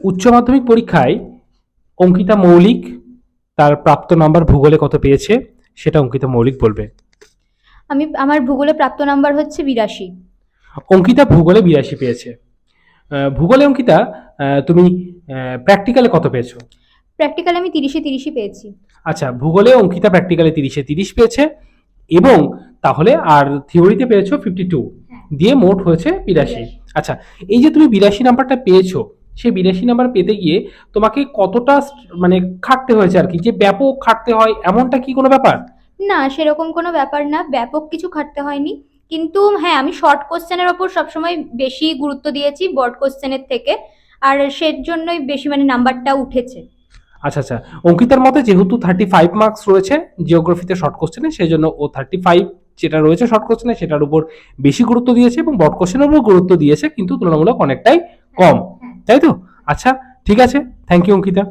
উচ্চ মাধ্যমিক পরীক্ষায় অঙ্কিতা মৌলিক তার প্রাপ্ত নাম্বার ভূগোলে কত পেয়েছে? সেটা অঙ্কিতা মৌলিক বলবে। আমি আমার ভূগোলে প্রাপ্ত নাম্বার হচ্ছে বিরাশি। অঙ্কিতা ভূগোলে বিরাশি পেয়েছে। ভূগোলে অঙ্কিতা তুমি প্র্যাকটিক্যালে কত পেয়েছ? প্র্যাকটিক্যাল আমি তিরিশে তিরিশই পেয়েছি। আচ্ছা ভূগোলে অঙ্কিতা প্র্যাকটিক্যালে তিরিশে তিরিশ পেয়েছে এবং তাহলে আর থিওরিতে পেয়েছ ফিফটি টু হ্যাঁ। দিয়ে মোট হয়েছে বিরাশি। আচ্ছা এই যে তুমি বিরাশি নাম্বারটা পেয়েছ সেই বিরাশি নাম্বার পেতে গিয়ে তোমাকে কতটা মানে খাটতে হয়েছে আর কি? যে ব্যাপক খাটতে হয় এমনটা কি কোনো ব্যাপার? না সেরকম কোনো ব্যাপার না। ব্যাপক কিছু খাটতে হয়নি। কিন্তু হ্যাঁ আমি শর্ট কোশ্চেনের ওপর সবসময় বেশি গুরুত্ব দিয়েছি বর্ড কোশ্চেনের থেকে। আর সের জন্যই বেশি মানে নাম্বারটা উঠেছে। আচ্ছা আচ্ছা। অঙ্কিতার মতে যেহেতু থার্টি ফাইভ মার্কস রয়েছে জিওগ্রাফিতে শর্ট কোশ্চেনে সেই জন্য ও থার্টি ফাইভ যেটা রয়েছে শর্ট কোশ্চেনে সেটার উপর বেশি গুরুত্ব দিয়েছে এবং বট কোশ্চেনের উপর গুরুত্ব দিয়েছে কিন্তু তুলনামূলক অনেকটাই কম। তাই তো? আচ্ছা ঠিক আছে। Thank you Ankita.